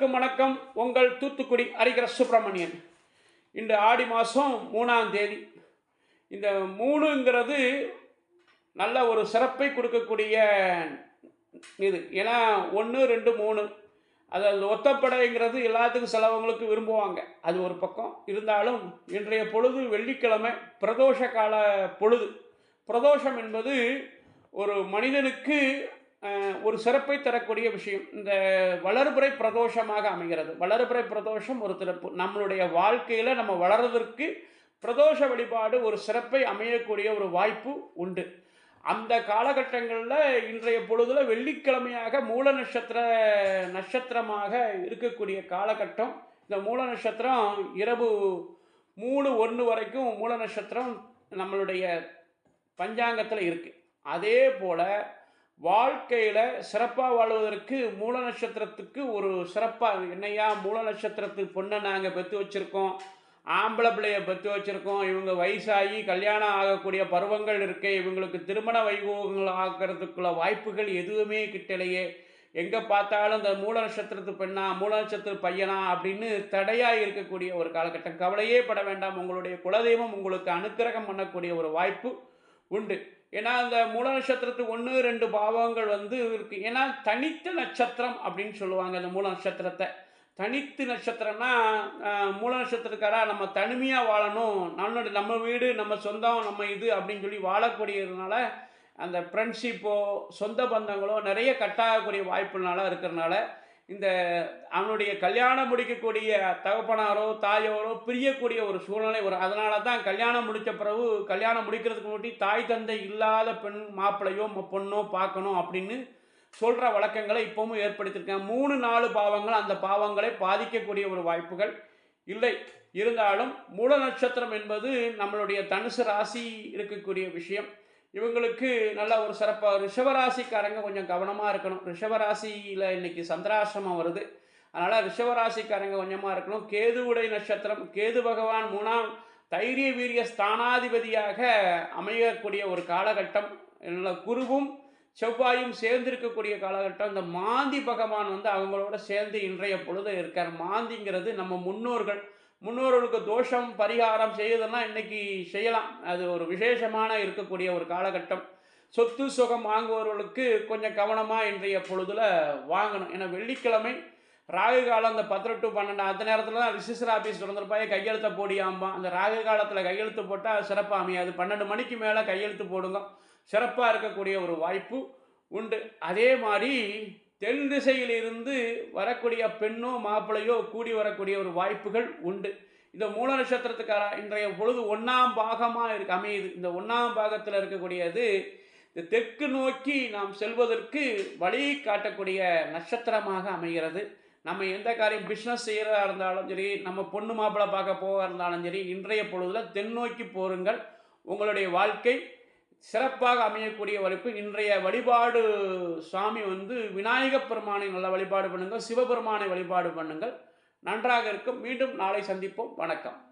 அனைவருக்கும் வணக்கம். உங்கள் தூத்துக்குடி அறிகிற சுப்பிரமணியன். இன்று ஆடி மாதம் மூணாம் தேதி. இந்த மூணுங்கிறது நல்ல ஒரு சிறப்பை கொடுக்கக்கூடிய இது. ஏன்னா ஒன்று ரெண்டு மூணு. அதாவது ஒத்தப்படைங்கிறது எல்லாத்துக்கும் சிலவங்களுக்கு விரும்புவாங்க. அது ஒரு பக்கம். இருந்தாலும் இன்றைய பொழுது வெள்ளிக்கிழமை பிரதோஷ கால பொழுது. பிரதோஷம் என்பது ஒரு மனிதனுக்கு ஒரு சிறப்பை தரக்கூடிய விஷயம். இந்த வளர்புரை பிரதோஷமாக அமைகிறது. வளர்புரை பிரதோஷம் ஒரு சிறப்பு. நம்மளுடைய வாழ்க்கையில் நம்ம வளர்றதற்கு பிரதோஷ வழிபாடு ஒரு சிறப்பை அமையக்கூடிய ஒரு வாய்ப்பு உண்டு. அந்த காலகட்டங்களில் இன்றைய பொழுதில் வெள்ளிக்கிழமையாக மூல நட்சத்திர நட்சத்திரமாக இருக்கக்கூடிய காலகட்டம். இந்த மூல நட்சத்திரம் இரவு மூணு ஒன்று வரைக்கும் மூல நட்சத்திரம் நம்மளுடைய பஞ்சாங்கத்தில் இருக்குது அதே போல் வாழ்க்கையில் சிறப்பாக வாழ்வதற்கு மூல நட்சத்திரத்துக்கு ஒரு சிறப்பாக என்னையா மூல நட்சத்திரத்துக்கு பொண்ணை நாங்கள் பெற்று வச்சுருக்கோம். ஆம்பளை பிள்ளைய பெற்று வச்சுருக்கோம். இவங்க வயசாகி கல்யாணம் ஆகக்கூடிய பருவங்கள் இருக்கே இவங்களுக்கு திருமண வைபோகங்கள் ஆகிறதுக்குள்ள வாய்ப்புகள் எதுவுமே கிட்டலையே. எங்கே பார்த்தாலும் இந்த மூல நட்சத்திரத்து பெண்ணா மூல நட்சத்திர பையனா அப்படின்னு தடையாக இருக்கக்கூடிய ஒரு காலகட்டம். கவலையே பட வேண்டாம். உங்களுடைய குலதெய்வம் உங்களுக்கு அனுக்கிரகம் பண்ணக்கூடிய ஒரு வாய்ப்பு. உண்டு. ஏன்னா அந்த மூல நட்சத்திரத்துக்கு ஒன்று ரெண்டு பாவங்கள் வந்து இருக்கு. ஏன்னா தனித்த நட்சத்திரம் அப்படின்னு சொல்லுவாங்க அந்த மூல நட்சத்திரத்தை. தனித்து நட்சத்திரம்னா மூல நட்சத்திரக்காரா நம்ம தனிமையாக வாழணும். நம்மளோட நம்ம வீடு நம்ம சொந்தம் நம்ம இது அப்படின்னு சொல்லி வாழக்கூடியதுனால அந்த ஃப்ரெண்ட்ஷிப்போ சொந்த பந்தங்களோ நிறைய கட்டாகக்கூடிய வாய்ப்புனால இருக்கிறனால இந்த அவனுடைய கல்யாணம் முடிக்கக்கூடிய தகப்பனாரோ தாயோரோ பிரியக்கூடிய ஒரு சூழ்நிலை வரும். அதனால தான் கல்யாணம் முடித்த பிறகு கல்யாணம் முடிக்கிறதுக்கு முன்னாடி தாய் தந்தை இல்லாத பெண் மாப்பிள்ளையோ ம- பொண்ணோ பார்க்கணும் அப்படின்னு சொல்கிற வழக்கங்களை இப்போவும் ஏற்படுத்தியிருக்கேன் மூணு நாலு பாவங்கள் அந்த பாவங்களை பாதிக்கக்கூடிய ஒரு வாய்ப்புகள் இல்லை. இருந்தாலும் மூல நட்சத்திரம் என்பது நம்மளுடைய தனுசு ராசி இருக்கக்கூடிய விஷயம். இவங்களுக்கு நல்ல ஒரு சிறப்பாக ரிஷவராசிக்காரங்க கொஞ்சம் கவனமாக இருக்கணும். ரிஷவராசியில் இன்னைக்கு சந்திராசிரமம் வருது. அதனால் ரிஷவராசிக்காரங்க கொஞ்சமாக இருக்கணும். கேதுவுடை நட்சத்திரம் கேது பகவான் மூணாம் தைரிய வீரிய ஸ்தானாதிபதியாக அமையக்கூடிய ஒரு காலகட்டம். நல்ல குருவும் செவ்வாயும் சேர்ந்திருக்கக்கூடிய காலகட்டம். இந்த மாந்தி பகவான் வந்து அவங்களோட சேர்ந்து இன்றைய பொழுது இருக்கார். மாந்திங்கிறது நம்ம முன்னோர்கள் முன்னோர்களுக்கு தோஷம் பரிகாரம் செய்யுதுன்னா இன்னைக்கு செய்யலாம். அது ஒரு விசேஷமான இருக்கக்கூடிய ஒரு காலகட்டம். சொத்து சுகம் வாங்குபவர்களுக்கு கொஞ்சம் கவனமாக இன்றைய பொழுதில் வாங்கணும். ஏன்னா வெள்ளிக்கிழமை ராகு காலம் அந்த பத்து டு பன்னெண்டு அந்த நேரத்தில் தான் ரிஜிஸ்டர் ஆஃபீஸ் திறந்துருப்பாங்க கையெழுத்தை போடியாம்பா அந்த ராகு காலத்தில் கையெழுத்து போட்டால் சிறப்பாக அமையாது பன்னெண்டு மணிக்கு மேலே கையெழுத்து போடுங்க. சிறப்பாக இருக்கக்கூடிய ஒரு வாய்ப்பு உண்டு. அதே மாதிரி தென் திசையிலிருந்து வரக்கூடிய பெண்ணோ மாப்பிள்ளையோ கூடி வரக்கூடிய ஒரு வாய்ப்புகள் உண்டு. இந்த மூல நட்சத்திரத்துக்கார இன்றைய பொழுது ஒன்றாம் பாகமாக இருக்கு அமையுது. இந்த ஒன்றாம் பாகத்தில் இருக்கக்கூடியது இந்த தெற்கு நோக்கி நாம் செல்வதற்கு வழி காட்டக்கூடிய நட்சத்திரமாக அமைகிறது. நம்ம எந்த காரியம் பிஸ்னஸ் செய்கிறதா இருந்தாலும் சரி நம்ம பொண்ணு மாப்பிள்ளை பார்க்க போக இருந்தாலும் சரி இன்றைய பொழுதுல தென்னோக்கி போருங்கள். உங்களுடைய வாழ்க்கை சிறப்பாக அமையக்கூடிய வரைப்பு இன்றைய வழிபாடு. சுவாமி வந்து விநாயகப் பெருமானை நல்ல வழிபாடு பண்ணுங்கள் சிவபெருமானை வழிபாடு பண்ணுங்கள். நன்றாக இருக்கும். மீண்டும் நாளை சந்திப்போம். வணக்கம்.